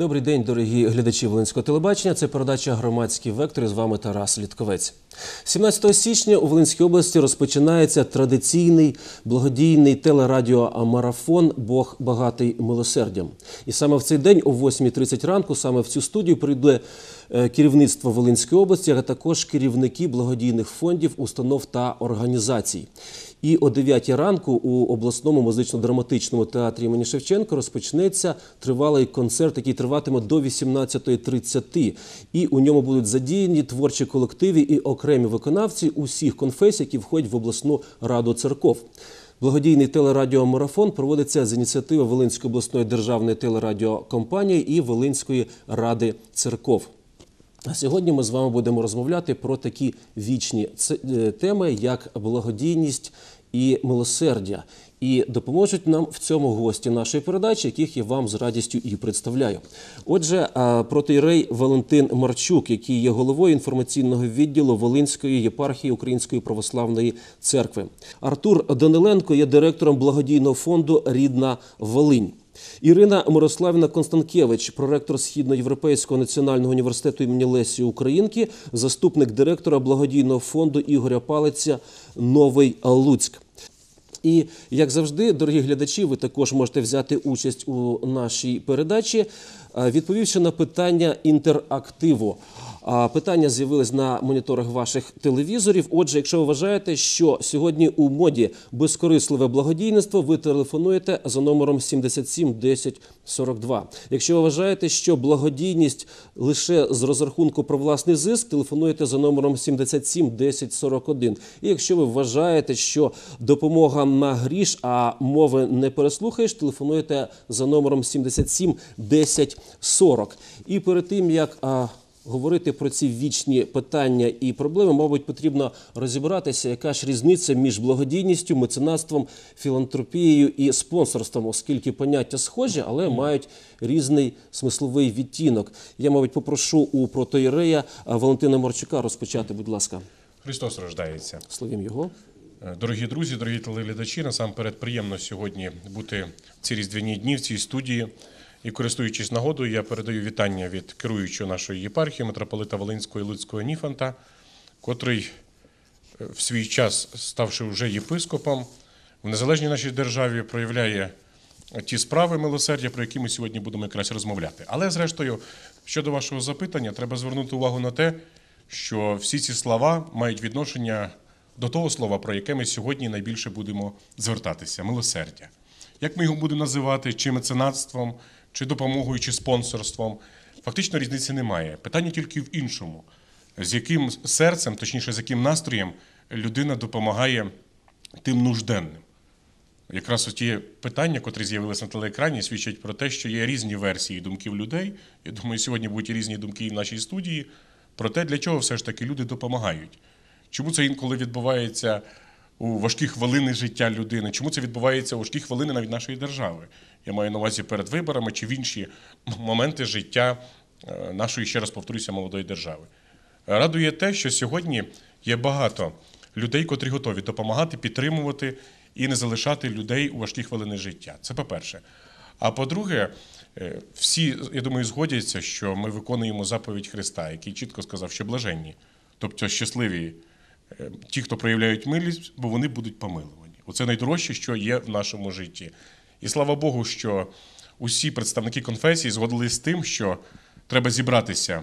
Добрий день, дорогі глядачі Волинського телебачення. Це передача Громадський вектор. З вами Тарас Літковець. 17 січня у Волинській області розпочинається традиційний благодійний телерадіомарафон Бог багатий милосердям. І саме в цей день, о 8.30 ранку, саме в цю студію прийде е, керівництво Волинської області, а також керівники благодійних фондів, установ та організацій. І о 9 ранку у обласному музично-драматичному театрі імені Шевченка розпочнеться тривалий концерт, який триватиме до 18.30. І у ньому будуть задіяні творчі колективи і окремі виконавці усіх конфесій, які входять в обласну раду церков. Благодійний телерадіомарафон проводиться з ініціативи Волинської обласної державної телерадіокомпанії і Волинської ради церков. А сьогодні ми з вами будемо розмовляти про такі вічні е, теми, як благодійність і милосердя. І допоможуть нам в цьому гості нашої передачі, яких я вам з радістю і представляю. Отже, а, протоїрей Валентин Марчук, який є головою інформаційного відділу Волинської єпархії Української православної церкви. Артур Даниленко є директором благодійного фонду Рідна Волинь. Ірина Мирославівна Констанкевич, проректор Східноєвропейського національного університету імені Лесі Українки, заступник директора благодійного фонду Ігоря Палиця Новий Луцьк. І як завжди, дорогі глядачі, ви також можете взяти участь у нашій передачі, е, відповівши на питання інтерактиву. Питання з'явились на моніторах ваших телевізорів. Отже, якщо ви вважаєте, що сьогодні у моді безкорисливе благодійництво, ви телефонуєте за номером 77 10 42. Якщо ви вважаєте, що благодійність лише з розрахунку про власний зиск, телефонуєте за номером 77 10 41. І якщо ви вважаєте, що допомога на гріш, а мови не переслухаєш, телефонуєте за номером 77 10 40. І перед тим як говорити про ці вічні питання і проблеми, мабуть, потрібно розібратися, яка ж різниця між благодійністю, меценатством, філантропією і спонсорством, оскільки поняття схожі, але мають різний смисловий відтінок. Я, мабуть, попрошу у протоєрея Валентина Марчука розпочати, будь ласка, Христос рождається. словім його. Е, Дорогі друзі, дорогі телеглядачі, насамперед приємно сьогодні бути в ці різдвяні дні в цій студії. І користуючись нагодою, я передаю вітання від керуючого нашої єпархії митрополита Волинського і Луцького Ніфанта, котрий е, в свій час, ставши вже єпископом, в незалежній нашій державі проявляє ті справи милосердя, про які ми сьогодні будемо якраз розмовляти. Але, зрештою, щодо вашого запитання, треба звернути увагу на те, що всі ці слова мають відношення до того слова, про яке ми сьогодні найбільше будемо звертатися милосердя. Як ми його будемо називати, чи меценатством, чи допомогою, чи спонсорством, фактично різниці немає. Питання тільки в іншому, з яким серцем, точніше, з яким настроєм людина допомагає тим нужденним. Якраз ті питання, котрі з'явилися на телеекрані, свідчать про те, що є різні версії думків людей. Я думаю, сьогодні будуть різні думки і в нашій студії про те, для чого все ж таки люди допомагають. Чому це інколи відбувається у важкі хвилини життя людини? Чому це відбувається у важкі хвилини навіть нашої держави? Я маю на увазі перед виборами чи в інші моменти життя е, нашої, ще раз повторюся, молодої держави. Радує те, що сьогодні є багато людей, котрі готові допомагати, підтримувати і не залишати людей у важкі хвилини життя. Це по-перше. А по-друге, е, всі, я думаю, згодяться, що ми виконуємо заповідь Христа, який чітко сказав, що блаженні, тобто щасливі ті, хто проявляють милість, бо вони будуть помилувані. Оце найдорожче, що є в нашому житті. І слава Богу, що усі представники конфесії згодились з тим, що треба зібратися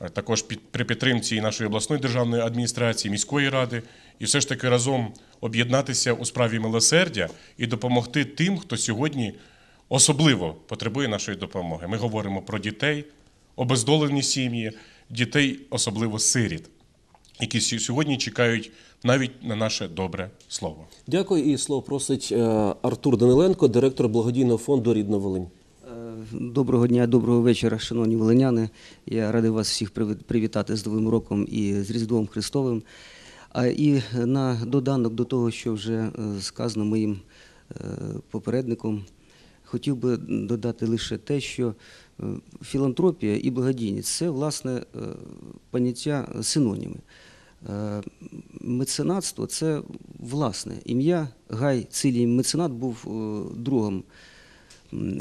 е, також під, при підтримці нашої обласної державної адміністрації, міської ради, і все ж таки разом об'єднатися у справі милосердя і допомогти тим, хто сьогодні особливо потребує нашої допомоги. Ми говоримо про дітей, обездолені сім'ї, дітей, особливо сиріт, які сі- сьогодні чекають навіть на наше добре слово. Дякую. І слово просить е, Артур Даниленко, директор благодійного фонду Рідна Волинь. Е, Доброго дня, доброго вечора, шановні волиняни. Я радий вас всіх привітати з Новим роком і з Різдвом Христовим. А і на доданок до того, що вже е, сказано моїм попередником, хотів би додати лише те, що філантропія і благодійність це власне е, поняття синоніми. Е, Меценатство це власне ім'я Гай Цилій Меценат був е, другом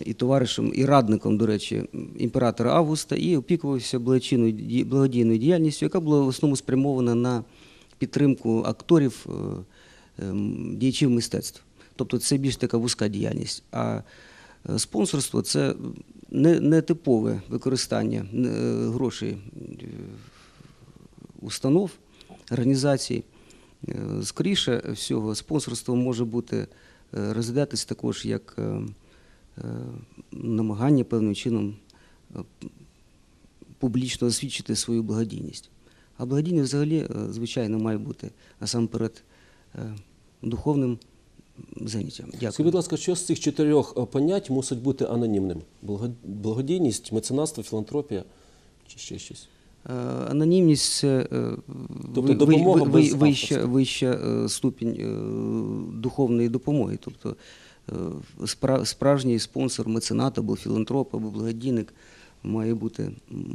і товаришем, і радником, до речі, імператора Августа, і опікувався благодійною діяльністю, яка була в основному спрямована на підтримку акторів, е, діячів мистецтв. Тобто це більш така вузька діяльність. А е, спонсорство це не, не використання е, грошей е, установ, організацій. Е, Скоріше всього, спонсорство може бути розглядатись також як намагання певним чином публічно освідчити свою благодійність. А благодійність взагалі, звичайно, має бути насамперед е, Скажіть, Дякую. будь ласка, що з цих чотирьох е, понять мусить бути анонімним? Благодійність, меценатство, філантропія чи ще щось? Е, Анонімність це е, Тобто допомога ви- ви- вища, вища ступінь духовної допомоги. Тобто справжній спонсор, меценат або філантроп, або благодійник має бути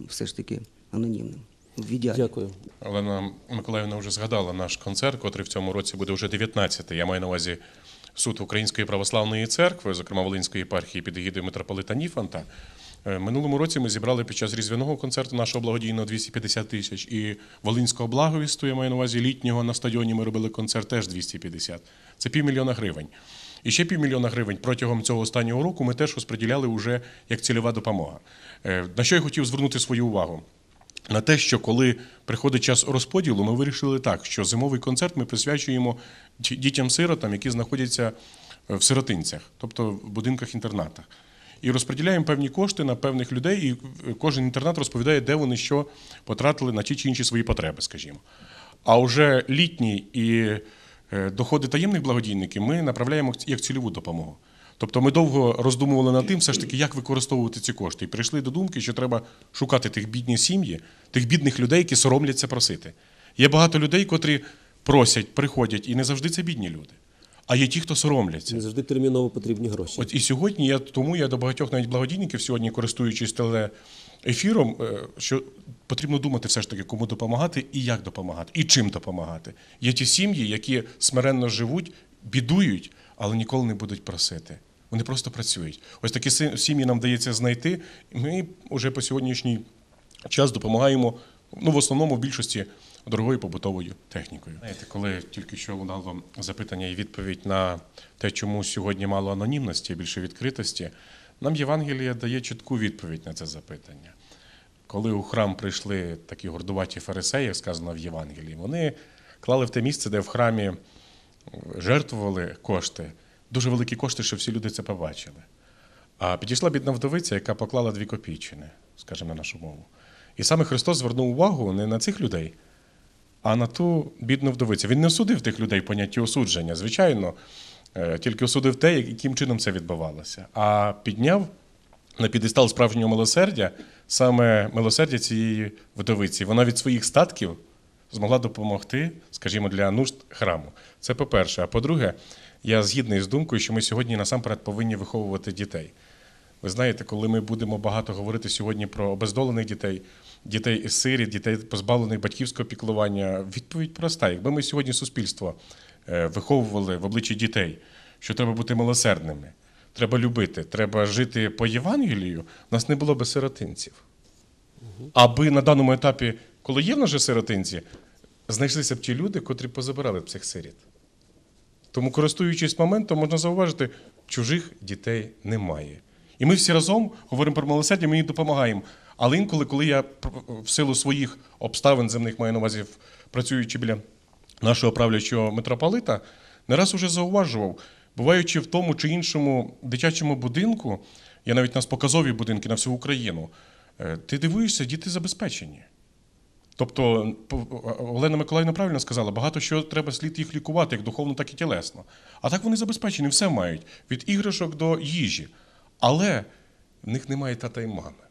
все ж таки анонімним. В ідеалі. Дякую. Олена Миколаївна вже згадала наш концерт, котрий в цьому році буде вже 19-й. Я маю на увазі суд Української православної церкви, зокрема Волинської єпархії під егідою митрополита Ніфанта. Е, Минулому році ми зібрали під час різдвяного концерту нашого благодійного 250 тисяч. І Волинського благовісту, я маю на увазі літнього на стадіоні ми робили концерт теж 250. Це півмільйона гривень. І ще півмільйона гривень протягом цього останнього року ми теж розподіляли вже як цільова допомога. Е, На що я хотів звернути свою увагу? На те, що коли приходить час розподілу, ми вирішили так, що зимовий концерт ми присвячуємо дітям-сиротам, які знаходяться е, в сиротинцях, тобто в будинках-інтернатах. І розподіляємо певні кошти на певних людей, і е, кожен інтернат розповідає, де вони що потратили на ті чи інші свої потреби, скажімо. А вже літні і е, доходи таємних благодійників ми направляємо як цільову допомогу. Тобто ми довго роздумували над тим, все ж таки, як використовувати ці кошти. І прийшли до думки, що треба шукати тих бідні сім'ї, тих бідних людей, які соромляться просити. Є багато людей, котрі просять, приходять, і не завжди це бідні люди. А є ті, хто соромляться. Не завжди терміново потрібні гроші. От і сьогодні я тому я до багатьох навіть благодійників сьогодні, користуючись телеефіром, е, що потрібно думати все ж таки, кому допомагати і як допомагати, і чим допомагати. Є ті сім'ї, які смиренно живуть, бідують, але ніколи не будуть просити. Вони просто працюють. Ось такі сім'ї нам вдається знайти. Ми вже по сьогоднішній час допомагаємо ну, в основному в більшості дорогою побутовою технікою. Знаєте, коли тільки що лунало запитання і відповідь на те, чому сьогодні мало анонімності, більше відкритості, нам Євангелія дає чітку відповідь на це запитання. Коли у храм прийшли такі гордуваті фарисеї, як сказано в Євангелії, вони клали в те місце, де в храмі жертвували кошти, дуже великі кошти, щоб всі люди це побачили. А підійшла бідна вдовиця, яка поклала дві копійчини, скажімо, на нашу мову. І саме Христос звернув увагу не на цих людей, а на ту бідну вдовицю. Він не осудив тих людей в понятті осудження, звичайно, е, тільки осудив те, яким чином це відбувалося. А підняв на підестал справжнього милосердя саме милосердя цієї вдовиці. Вона від своїх статків змогла допомогти, скажімо, для нужд храму. Це по-перше. А по-друге, я згідний з думкою, що ми сьогодні насамперед повинні виховувати дітей. Ви знаєте, коли ми будемо багато говорити сьогодні про обездолених дітей, дітей сиріт, дітей позбавлених батьківського піклування, відповідь проста. Якби ми сьогодні суспільство е, виховували в обличчі дітей, що треба бути милосердними, треба любити, треба жити по Євангелію, у нас не було би сиротинців. Аби на даному етапі, коли є в нас же сиротинці, знайшлися б ті люди, котрі позабирали б цих сиріт. Тому, користуючись моментом, можна зауважити, чужих дітей немає. І ми всі разом говоримо про милосердя, ми їм допомагаємо. Але інколи, коли я в силу своїх обставин земних маю на увазі, працюючи біля нашого правлячого митрополита, не раз уже зауважував, буваючи в тому чи іншому дитячому будинку, я навіть нас показові будинки на всю Україну, е, ти дивуєшся, діти забезпечені. Тобто, Олена Миколаївна правильно сказала, багато що треба слід їх лікувати, як духовно, так і тілесно. А так вони забезпечені, все мають від іграшок до їжі. Але в них немає тата і мами.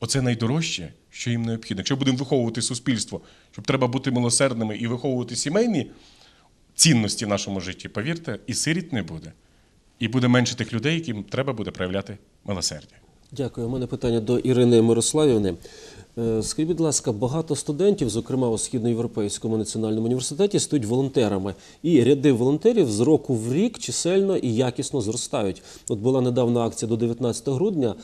Оце найдорожче, що їм необхідно. Якщо будемо виховувати суспільство, щоб треба бути милосердними і виховувати сімейні цінності в нашому житті, повірте, і сиріт не буде. І буде менше тих людей, яким треба буде проявляти милосердя. Дякую. У мене питання до Ірини Мирославівни. Е, Скажіть, будь ласка, багато студентів, зокрема у Східноєвропейському національному університеті, стають волонтерами. І ряди волонтерів з року в рік чисельно і якісно зростають. От була недавно акція до 19 грудня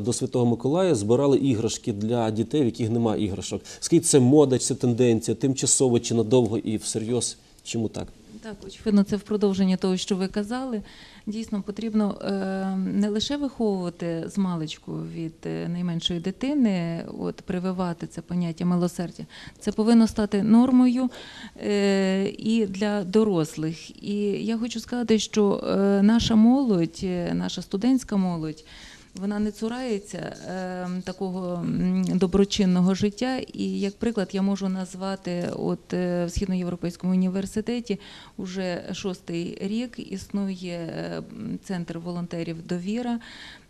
до Святого Миколая збирали іграшки для дітей, в яких немає іграшок. Скажіть, це мода, це тенденція, тимчасово чи надовго і всерйоз? Чому так? Так, очевидно, це в продовження того, що ви казали. Дійсно, потрібно е, не лише виховувати з маличку від е, найменшої дитини, от прививати це поняття милосердя. Це повинно стати нормою е, і для дорослих. І я хочу сказати, що наша молодь, наша студентська молодь. Вона не цурається е, такого доброчинного життя. І як приклад я можу назвати, от е, в Східноєвропейському університеті вже шостий рік існує е, центр волонтерів Довіра,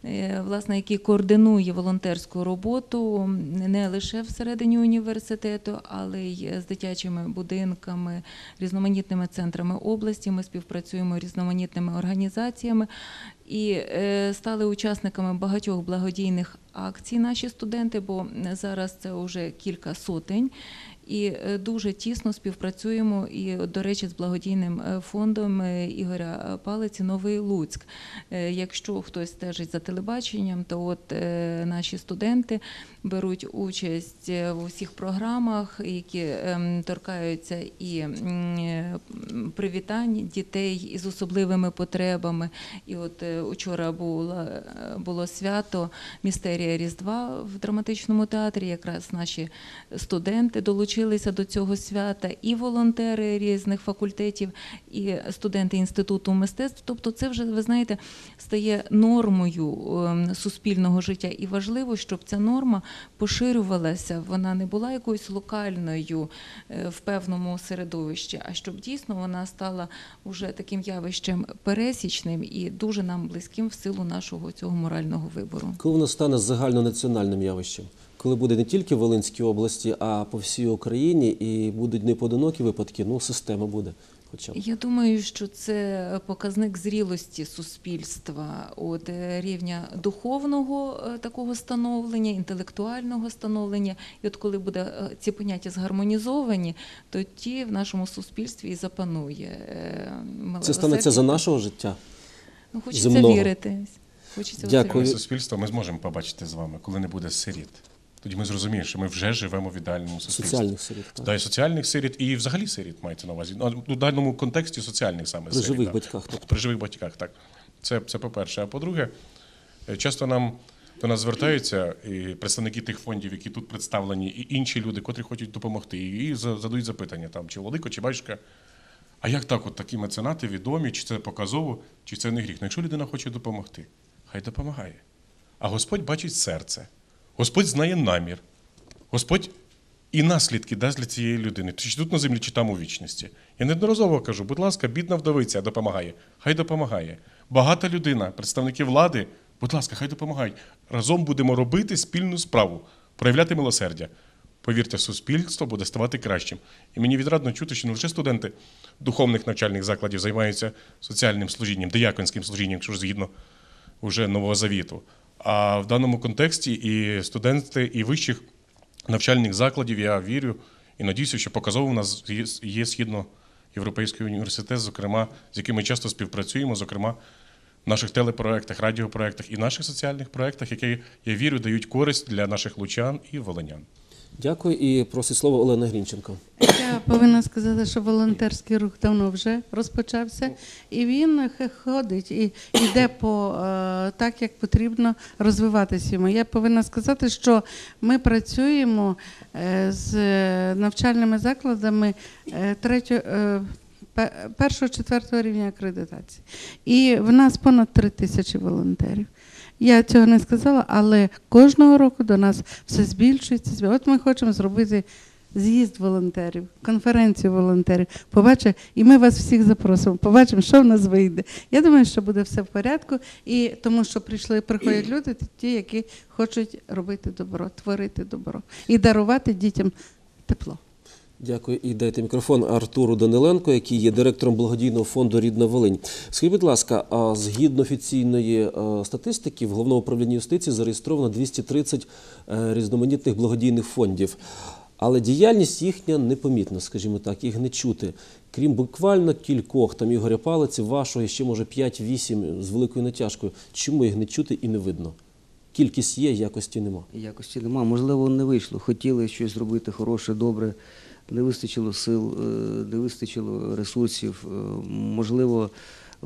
е, власне, який координує волонтерську роботу не лише всередині університету, але й з дитячими будинками, різноманітними центрами області. Ми співпрацюємо з різноманітними організаціями і е, стали учасниками багатьох благодійних акцій наші студенти, бо зараз це вже кілька сотень. І е, дуже тісно співпрацюємо і, до речі, з благодійним е, фондом е, Ігоря Палиці Новий Луцьк. Якщо хтось стежить за телебаченням, то от наші студенти беруть участь в усіх програмах, які ем, торкаються і привітань дітей із особливими потребами. І от учора було, було свято Містерія Різдва в драматичному театрі. Якраз наші студенти долучилися до цього свята, і волонтери різних факультетів, і студенти інституту мистецтв. Тобто, це вже ви знаєте стає нормою ем, суспільного життя, і важливо, щоб ця норма поширювалася. Вона не була якоюсь локальною е, в певному середовищі, а щоб дійсно вона стала уже таким явищем пересічним і дуже нам близьким в силу нашого цього морального вибору. Коли воно стане загальнонаціональним явищем? Коли буде не тільки в Волинській області, а по всій Україні, і будуть непоодинокі випадки, ну система буде. Хоча б. Я думаю, що це показник зрілості суспільства, от е, рівня духовного е, такого становлення, інтелектуального становлення. І от коли буде е, ці поняття згармонізовані, то ті в нашому суспільстві і запанує. Це станеться за нашого життя. Ну, хочеться земного. вірити. Хочеться Дякую. Суспільство ми зможемо побачити з вами, коли не буде сиріт. Тоді ми зрозуміємо, що ми вже живемо в ідеальному суспільстві. Соціальних сиріт. так. Да, і соціальних сиріт, і взагалі сиріт мається на увазі. Ну, У даному контексті соціальних саме При живих батьках, тобто. При живих батьках, так. Це, це по-перше. А по-друге, е, часто нам до нас звертаються і представники тих фондів, які тут представлені, і інші люди, котрі хочуть допомогти, і задають запитання, там, чи Володико, чи батюшка. А як так, от такі меценати відомі, чи це показово, чи це не гріх? Ну, якщо людина хоче допомогти, хай допомагає. А Господь бачить серце, Господь знає намір, Господь і наслідки дасть для цієї людини, чи тут на землі, чи там у вічності. Я неодноразово кажу, будь ласка, бідна вдовиця допомагає, хай допомагає. Багата людина, представники влади, будь ласка, хай допомагають. Разом будемо робити спільну справу, проявляти милосердя. Повірте, суспільство буде ставати кращим. І мені відрадно чути, що не лише студенти духовних навчальних закладів займаються соціальним служінням, дияконським служінням, якщо ж згідно уже нового завіту. А в даному контексті і студенти, і вищих навчальних закладів, я вірю і надіюся, що показово у нас є, східноєвропейський університет, зокрема, з якими часто співпрацюємо, зокрема в наших телепроектах, радіопроектах і наших соціальних проектах, які, я вірю, дають користь для наших лучан і волинян. Дякую і просить слово Олена Грінченко. Я повинна сказати, що волонтерський рух давно вже розпочався, і він ходить і йде по е, так, як потрібно розвиватися йому. Я повинна сказати, що ми працюємо е, з навчальними закладами е, третього. Першого четвертого рівня акредитації. І в нас понад три тисячі волонтерів. Я цього не сказала, але кожного року до нас все збільшується. От ми хочемо зробити з'їзд волонтерів, конференцію волонтерів. Побачимо, і ми вас всіх запросимо. Побачимо, що в нас вийде. Я думаю, що буде все в порядку, і тому що прийшли, приходять люди, ті, які хочуть робити добро, творити добро і дарувати дітям тепло. Дякую. І дайте мікрофон Артуру Даниленко, який є директором благодійного фонду Рідна Волинь. Скажіть, будь ласка, згідно офіційної е, статистики, в головному управлінні юстиції зареєстровано 230 е, різноманітних благодійних фондів. Але діяльність їхня непомітна, скажімо так, їх не чути. Крім буквально кількох, там Ігоря Палиці, вашого, ще може 5-8 з великою натяжкою. Чому їх не чути і не видно? Кількість є, якості нема. Якості нема. Можливо, не вийшло. Хотіли щось зробити хороше, добре. Не вистачило сил, е, не вистачило ресурсів. е, Можливо,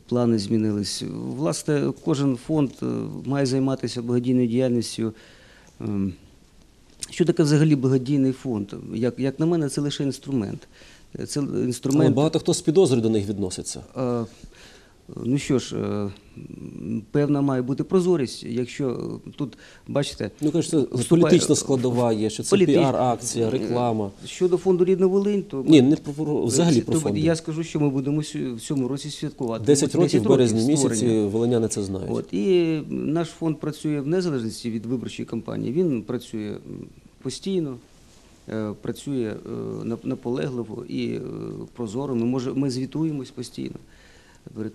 плани змінились. Власне, кожен фонд е, має займатися благодійною діяльністю. Ем, Що таке взагалі благодійний фонд? Як, як на мене, це лише інструмент. Це інструмент. Але багато хто з підозрою до них відноситься. Е, Ну що ж, е, певна має бути прозорість. Якщо е, тут, бачите, Ну, кажуть, політична складова є, що це Політич- піар-акція, реклама. Щодо фонду Рідна Волинь, то Ні, не про взагалі про то фонди. я скажу, що ми будемо в цьому році святкувати. 10 років в березні місяці волиняни це знають. От і наш фонд працює в незалежності від виборчої кампанії. Він працює постійно, е, працює е, нап- наполегливо і е, прозоро. Ми може ми звітуємось постійно.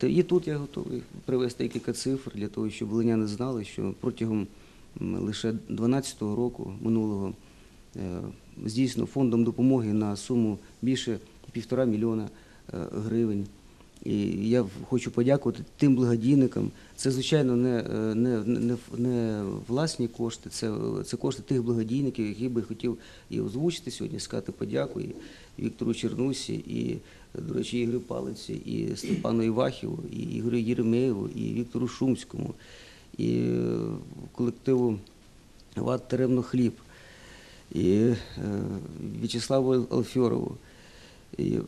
І тут я готовий привести кілька цифр для того, щоб волиняни знали, що протягом лише 2012 року минулого е, здійснено фондом допомоги на суму більше півтора мільйона е, гривень. І я хочу подякувати тим благодійникам. Це, звичайно, не, е, не, не, не власні кошти, це, це кошти тих благодійників, які би хотів і озвучити сьогодні, сказати подяку і Віктору Чернусі, і, до речі, Ігорю Палиці, і Степану Івахіву, і Ігорю Єремеєву, і Віктору Шумському, і колективу ВАД Теремно Хліб, і е, В'ячеславу Алфьорову. І,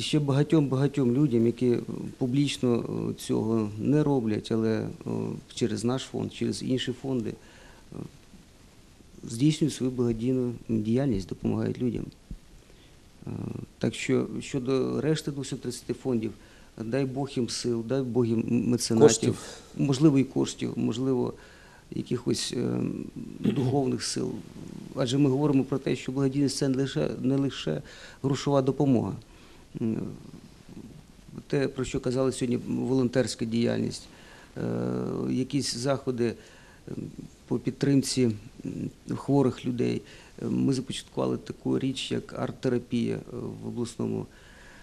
ще багатьом багатьом людям, які публічно е, цього не роблять, але е, через наш фонд, через інші фонди здійснюють свою благодійну діяльність, допомагають людям. Так що щодо решти 230 фондів, дай Бог їм сил, дай Бог їм меценатів, можливо, і коштів, можливо, якихось е, духовних сил. Адже ми говоримо про те, що благодійність це не лише, не лише грошова допомога. Те, про що казали сьогодні, волонтерська діяльність, е, якісь заходи по підтримці хворих людей. Е, Ми започаткували таку річ, як арт-терапія е, в обласному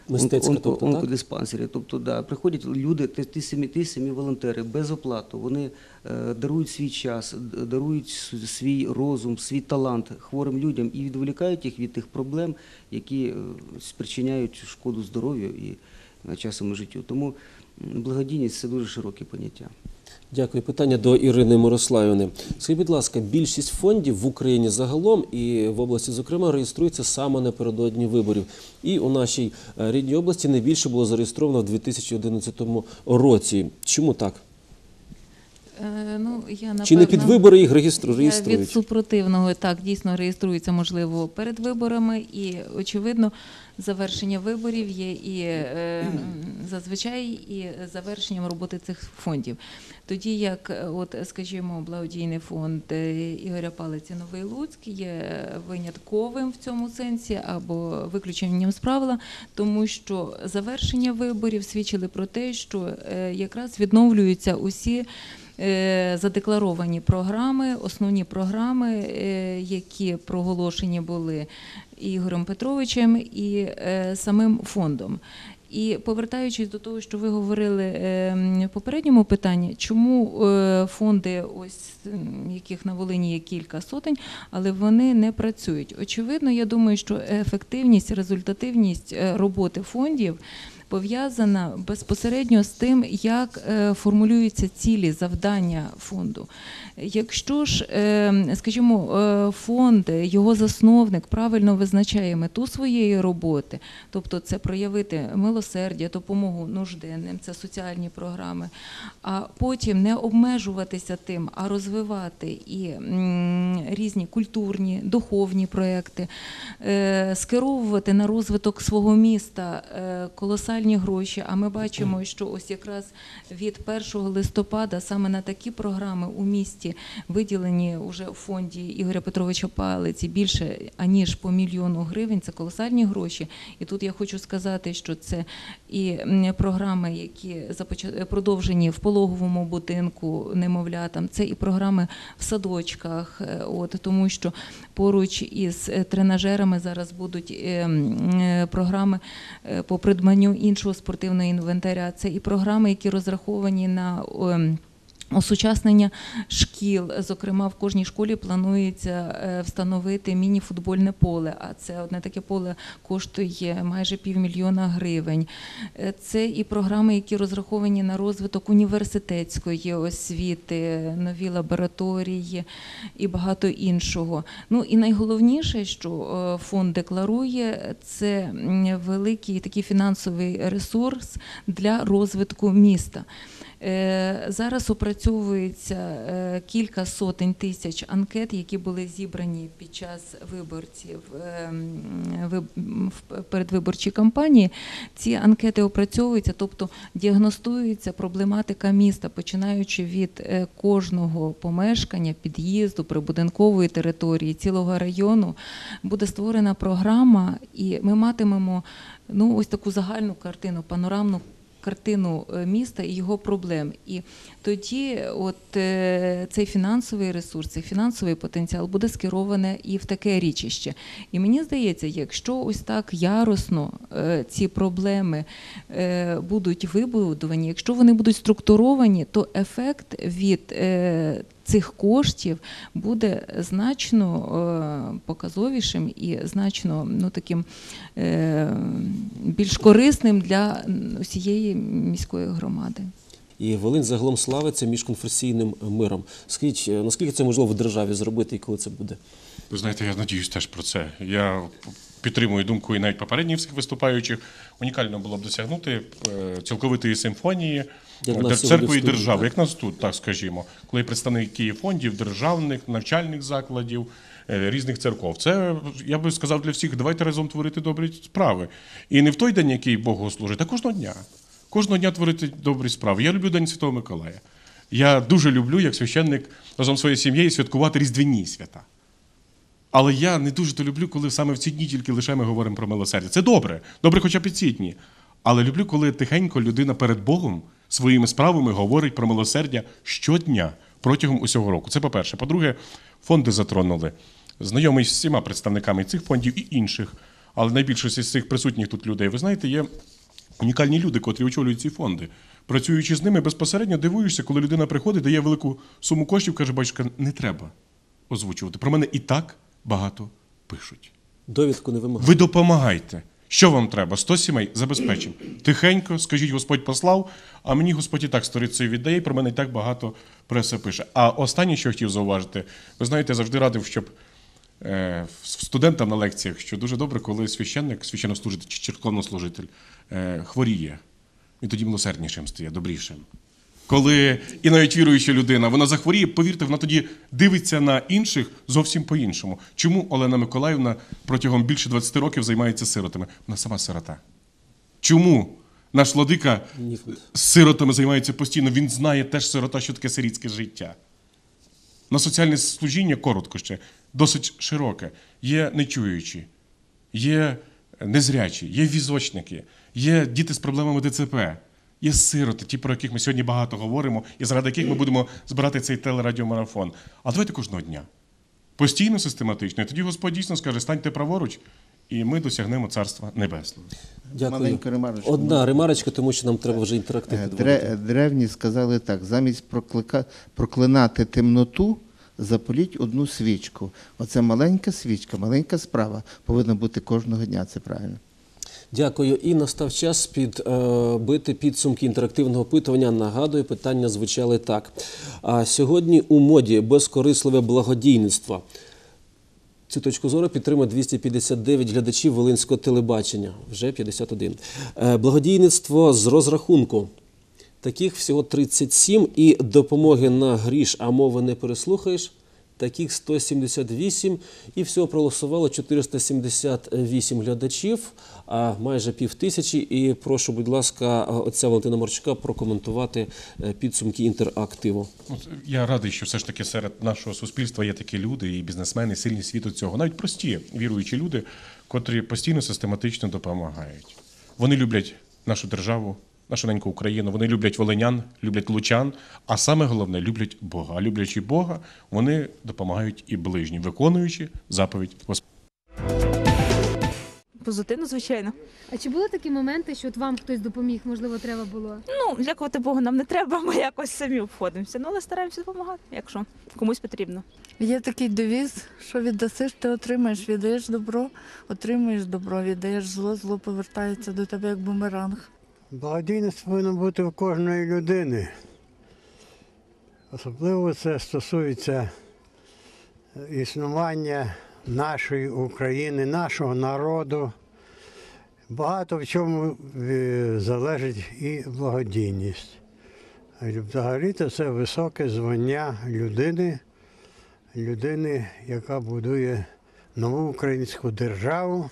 Мистецька, онко- тобто, так? онкодиспансері. Тобто, да, приходять люди, ті, ті, самі, ті самі волонтери без оплату. Вони е, дарують свій час, дарують свій розум, свій талант хворим людям і відволікають їх від тих проблем, які е, спричиняють шкоду здоров'ю і часом і життю. Тому благодійність це дуже широке поняття. Дякую. Питання до Ірини Мирославівни. Скажіть, будь ласка, більшість фондів в Україні загалом і в області, зокрема, реєструється саме напередодні виборів. І у нашій е, рідній області найбільше було зареєстровано в 2011 році. Чому так? Е, ну, я, Чи не під вибори їх реєстру- Я від супротивного так дійсно реєструється можливо перед виборами, і очевидно, завершення виборів є і е, зазвичай і завершенням роботи цих фондів. Тоді як, е, от скажімо, благодійний фонд Ігоря Палиці Новий Луцьк є винятковим в цьому сенсі або виключенням з правила, тому що завершення виборів свідчили про те, що якраз відновлюються усі задекларовані програми, основні програми, е, які проголошені були Ігорем Петровичем і е, самим фондом. І повертаючись до того, що ви говорили е, в попередньому питанні, чому е, фонди, ось яких на Волині є кілька сотень, але вони не працюють. Очевидно, я думаю, що ефективність, результативність е, роботи фондів пов'язана безпосередньо з тим, як е, формулюються цілі завдання фонду. Якщо ж, е, скажімо, е, фонд, його засновник правильно визначає мету своєї роботи, тобто це проявити милосердя, допомогу нужденним, це соціальні програми, а потім не обмежуватися тим, а розвивати і різні культурні, духовні проекти, скеровувати на розвиток свого міста колосальні колосальні гроші. А ми бачимо, що ось якраз від 1 листопада саме на такі програми у місті виділені вже в фонді Ігоря Петровича Палиці більше аніж по мільйону гривень. Це колосальні гроші. І тут я хочу сказати, що це і програми, які продовжені в пологовому будинку немовлятам, це і програми в садочках. е, От тому, що поруч із е, тренажерами зараз будуть е, програми по придбанню іншого спортивного інвентаря. Це і програми, які розраховані на. Осучаснення шкіл, зокрема, в кожній школі планується е, встановити міні-футбольне поле. А це одне таке поле коштує майже півмільйона гривень. Е, Це і програми, які розраховані на розвиток університетської освіти, нові лабораторії і багато іншого. Ну і найголовніше, що е, фонд декларує, це великий такий фінансовий ресурс для розвитку міста. Е, Зараз опрацьовується е, кілька сотень тисяч анкет, які були зібрані під час виборців е, в передвиборчій кампанії. Ці анкети опрацьовуються, тобто діагностується проблематика міста, починаючи від кожного помешкання, під'їзду, прибудинкової території, цілого району. Буде створена програма, і ми матимемо ну ось таку загальну картину, панорамну картину е, міста і його проблем. І тоді от е, цей фінансовий ресурс, цей фінансовий потенціал буде скероване і в таке річище. І мені здається, якщо ось так яросно е, ці проблеми будуть вибудовані, якщо вони будуть структуровані, то ефект від цих коштів буде значно е, показовішим і значно ну, таким е, більш корисним для усієї міської громади. І Волинь загалом славиться міжконфесійним миром. Скажіть, е, наскільки це можливо в державі зробити і коли це буде? Ви знаєте, я надіюсь теж про це. Я підтримую думку і навіть попередніх всіх виступаючих. Унікально було б досягнути цілковитої симфонії нас церкви і держави, як нас тут, так скажімо, коли представники фондів, державних, навчальних закладів. е, Різних церков. Це я би сказав для всіх, давайте разом творити добрі справи. І не в той день, який Богу служить, а кожного дня. Кожного дня творити добрі справи. Я люблю День Святого Миколая. Я дуже люблю, як священник разом зі своєю сім'єю святкувати різдвяні свята. Але я не дуже то люблю, коли саме в ці дні тільки лише ми говоримо про милосердя. Це добре, добре хоча б і ці дні. Але люблю, коли тихенько людина перед Богом своїми справами говорить про милосердя щодня протягом усього року. Це по-перше. По-друге, фонди затронули. Знайомий з всіма представниками цих фондів і інших, але найбільшість з цих присутніх тут людей, ви знаєте, є унікальні люди, котрі очолюють ці фонди. Працюючи з ними безпосередньо, дивуєшся, коли людина приходить, дає велику суму коштів, каже, батюшка, не треба озвучувати. Про мене і так багато пишуть. Довідку не вимагає. Ви допомагайте. Що вам треба? 100 сімей забезпечимо. Тихенько, скажіть, Господь послав, а мені Господь і так сторицею віддає, і про мене і так багато преса пише. А останнє, що я хотів зауважити, ви знаєте, я завжди радив, щоб е, студентам на лекціях, що дуже добре, коли священник, священнослужитель чи церковнослужитель е, хворіє. Він тоді милосерднішим стає, добрішим. Коли і навіть віруюча людина, вона захворіє, повірте, вона тоді дивиться на інших зовсім по-іншому. Чому Олена Миколаївна протягом більше 20 років займається сиротами? Вона сама сирота. Чому наш владика з сиротами займається постійно? Він знає теж сирота, що таке сирітське життя. На соціальне служіння коротко ще, досить широке. Є нечуючі, є незрячі, є візочники, є діти з проблемами ДЦП, є сироти, ті, про яких ми сьогодні багато говоримо, і заради яких ми будемо збирати цей телерадіомарафон. А давайте кожного дня. Постійно, систематично. І тоді Господь дійсно скаже, станьте праворуч, і ми досягнемо Царства Небесного. Дякую. Маленька ремарочка. Одна ремарочка, тому що нам треба вже інтерактив Е. Дре, древні сказали так: замість проклика, проклинати темноту, запаліть одну свічку. Оце маленька свічка, маленька справа повинна бути кожного дня. Це правильно. Дякую. І настав час підбити підсумки інтерактивного опитування. Нагадую, питання звучали так. А сьогодні у моді безкорисливе благодійництво. Цю точку зору підтримує 259 глядачів Волинського телебачення, вже 51. Е, Благодійництво з розрахунку. Таких всього 37 і допомоги на гріш, а мови не переслухаєш таких 178, і всього проголосувало 478 глядачів, а майже пів тисячі. І прошу, будь ласка, отця Валентина Марчука прокоментувати е, підсумки інтерактиву. Я радий, що все ж таки серед нашого суспільства є такі люди, і бізнесмени, і сильні світу цього. Навіть прості віруючі люди, котрі постійно систематично допомагають. Вони люблять нашу державу, нашу неньку Україну. Вони люблять волинян, люблять лучан, а саме головне люблять Бога. А люблячи Бога, вони допомагають і ближнім, виконуючи заповідь Господа. Позитивно, звичайно. А чи були такі моменти, що от вам хтось допоміг, можливо, треба було? Ну, дякувати Богу, нам не треба, ми якось самі обходимося. Ну, але стараємося допомагати, якщо комусь потрібно. Є такий девіз, що віддасиш, ти отримаєш, віддаєш добро, отримуєш добро, віддаєш зло, зло повертається до тебе як бумеранг. Благодійність повинна бути в кожної людини. Особливо це стосується е, існування нашої України, нашого народу. Багато в чому е, залежить і благодійність. А Взагалі-то це високе звання людини, людини, яка будує нову українську державу.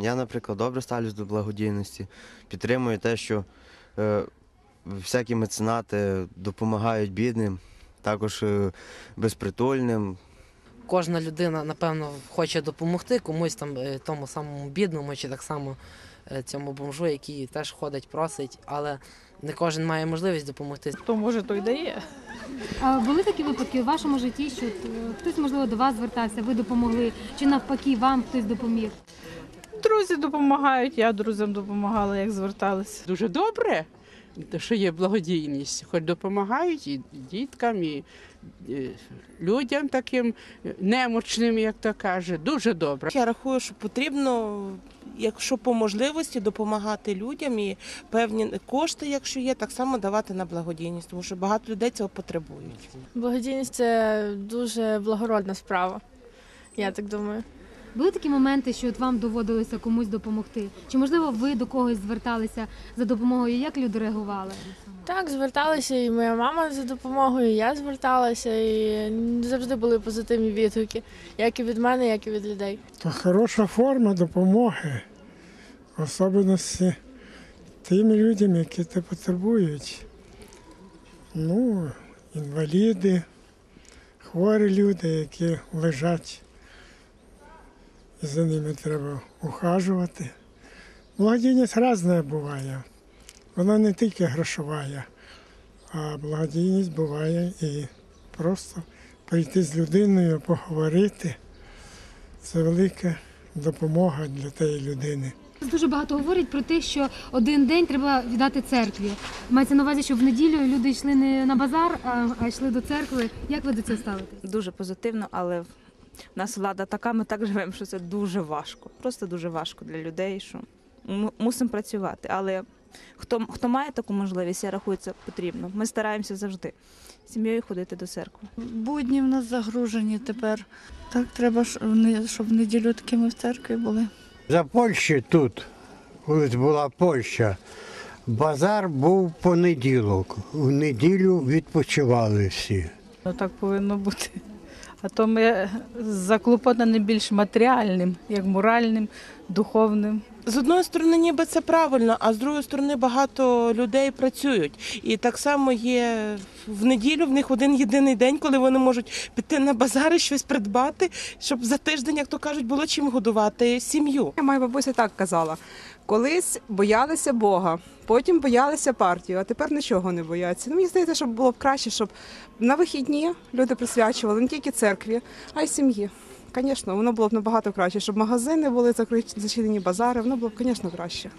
Я, наприклад, добре ставлюсь до благодійності, підтримую те, що е, всякі меценати допомагають бідним, також е, безпритульним. Кожна людина, напевно, хоче допомогти комусь там е, тому самому бідному, чи так само е, цьому бомжу, який теж ходить, просить, але не кожен має можливість допомогти. Хто може, той дає. А були такі випадки у вашому житті, що е, хтось, можливо, до вас звертався, ви допомогли, чи навпаки, вам хтось допоміг? Друзі допомагають, я друзям допомагала, як зверталися. Дуже добре, що є благодійність, хоч допомагають і діткам, і е, людям таким немочним, як то каже. Дуже добре. Я рахую, що потрібно, якщо по можливості, допомагати людям і певні кошти, якщо є, так само давати на благодійність, тому що багато людей цього потребують. Благодійність це дуже благородна справа, я так думаю. Були такі моменти, що от вам доводилося комусь допомогти? Чи можливо ви до когось зверталися за допомогою? Як люди реагували? Так, зверталися і моя мама за допомогою, і я зверталася, і завжди були позитивні відгуки, як і від мене, як і від людей. Це хороша форма допомоги, в особливості тим людям, які це потребують. Ну, інваліди, хворі люди, які лежать, за ними треба ухажувати. Благодійність різна буває. Вона не тільки грошова, а благодійність буває і просто прийти з людиною, поговорити. Це велика допомога для тієї людини. Дуже багато говорять про те, що один день треба віддати церкві. Мається на увазі, що в неділю люди йшли не на базар, а, а йшли до церкви. Як ви до цього ставитесь? Дуже позитивно, але в нас влада така, ми так живемо, що це дуже важко. Просто дуже важко для людей, що му- мусимо працювати. Але хто, хто має таку можливість, я рахую, це потрібно. Ми стараємося завжди з сім'єю ходити до церкви. Будні в нас загружені тепер. Так треба, щоб в неділю такими в церкві були. За Польщі тут, колись була Польща, базар був понеділок. В неділю відпочивали всі. Ну так повинно бути. А то ми заклопотані більш матеріальним, як моральним, духовним. З одної сторони, ніби це правильно, а з другої сторони багато людей працюють. І так само є в неділю в них один єдиний день, коли вони можуть піти на базари, щось придбати, щоб за тиждень, як то кажуть, було чим годувати сім'ю. Моя бабуся так казала. Колись боялися Бога, потім боялися партію, а тепер нічого не бояться. Ну, мені здається, що було б краще, щоб на вихідні люди присвячували не тільки церкві, а й сім'ї. Звісно, воно було б набагато краще, щоб магазини були закриті, зачинені базари, воно було б, звісно, краще.